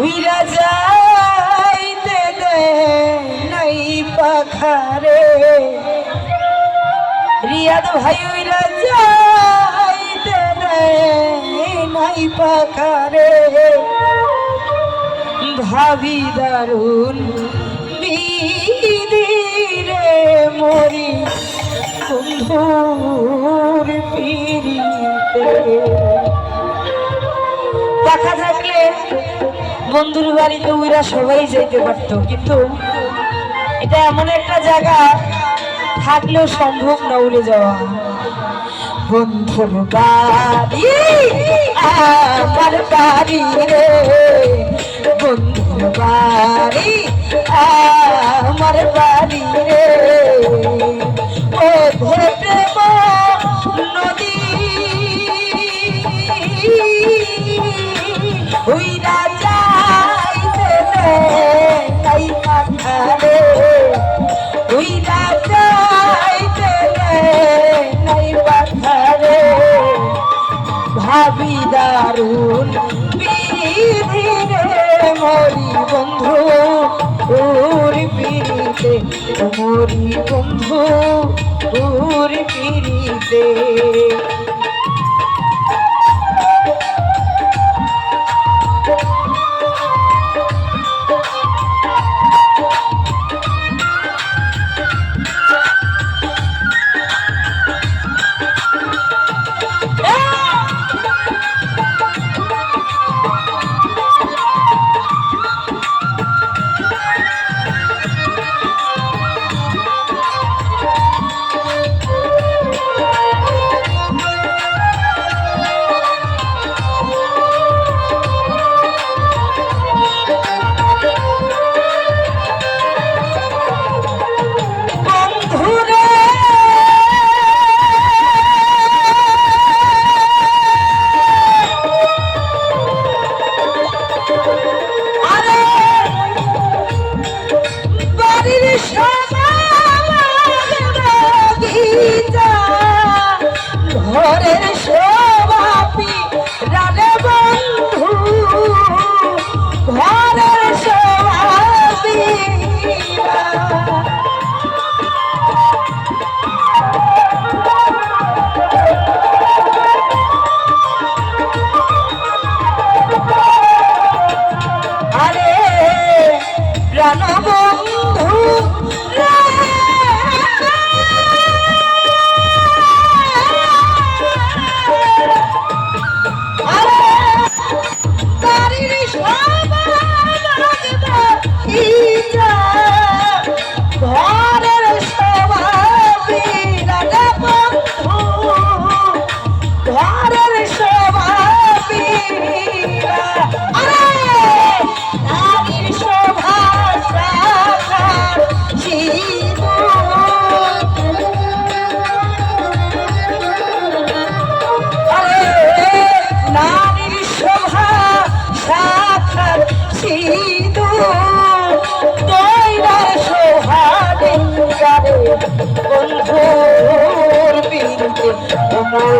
উইরা যাইতে দে নাই পাখারে। রিয়াদ ভাই উইরা যাইতে দে নাই পাখারে। ভাবি বিদিরে মরি বন্ধুর পিড়িতে। দেখা থাকলে বন্ধুর বাড়িতে ওরা সবাই যেতে পারতো, কিন্তু এটা এমন একটা জায়গা, থাকলেও সম্ভব না উড়ে যাওয়া। বন্ধুর বাড়ি, আমার বাড়ি রে। বন্ধুর বাড়ি, আমার বাড়ি রে। ও প্রেম নদী। উইরা যাইতে তাই পাঠারে উইরা যাইতে নাই পাঠারে ভাবি দারুণ বিধিরে মরি বন্ধু ওর পিড়িতে মরি বন্ধু ওর পিড়িতে তোমার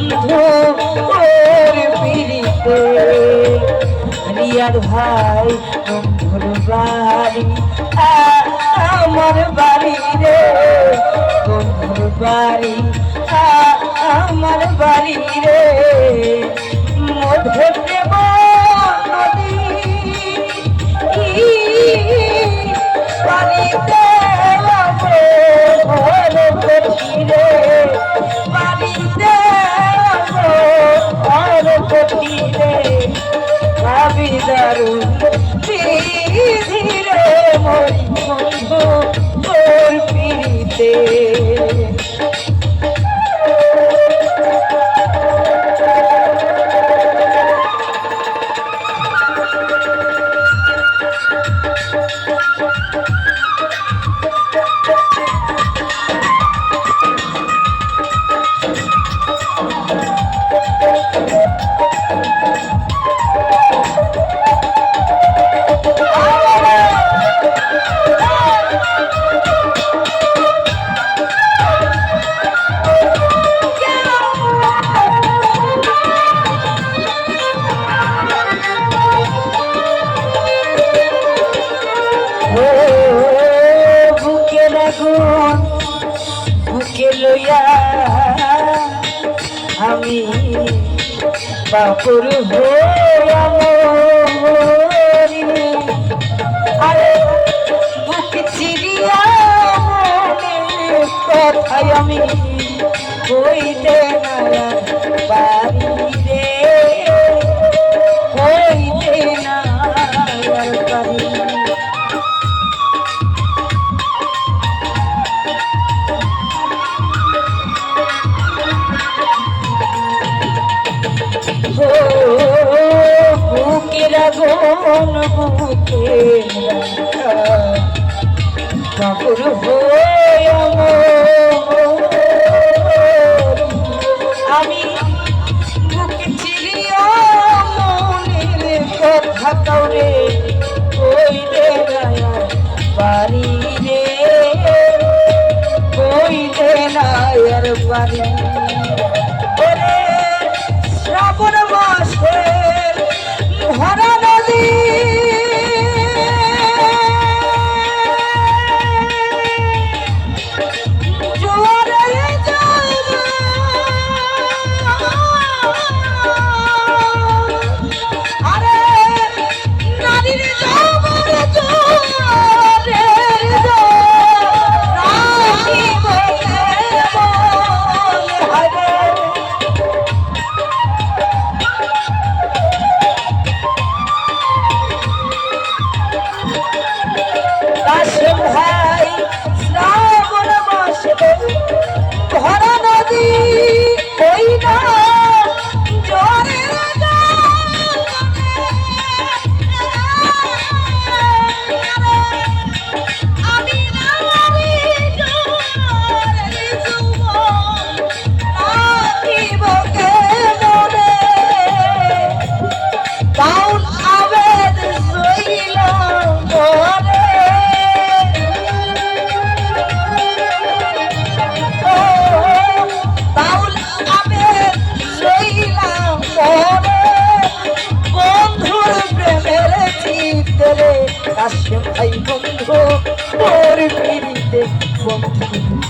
বন্ধু ওর পিড়িতে রিয়ার আমার বাড়ি রে আমার বাড়ি রে। মধ্যে কঠিরে ভাবি দারুণ। ধীরে মরি বন্ধু তোর পিড়িতে। বাপুর আরে কথায় আমি কইতে না কাপড় আমি কথা কাউরে কই দে বাড়ি রে। কই দে নায়ার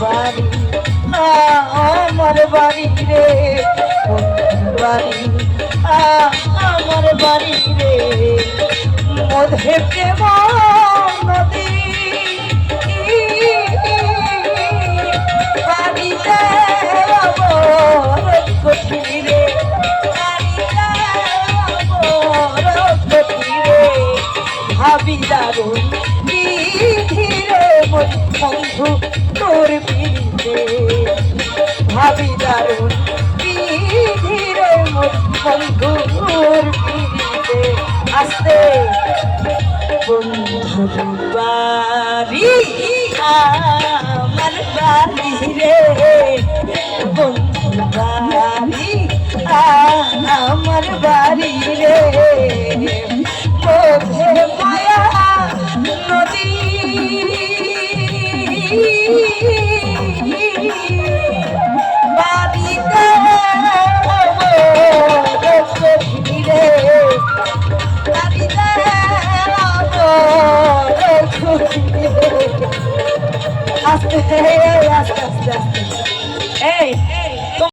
বাড়ি। আমার বাড়ি রে বাড়ি। আমার বাড়ি রে মধ্যে প্রেম নদী। বাড়িতে দারুণ বিধির বন্ধুর পিড়িতে আসতে বন্ধুর বাড়ি আমার বাড়ি রে। বন্ধুর বাড়ি নদী असते असते असते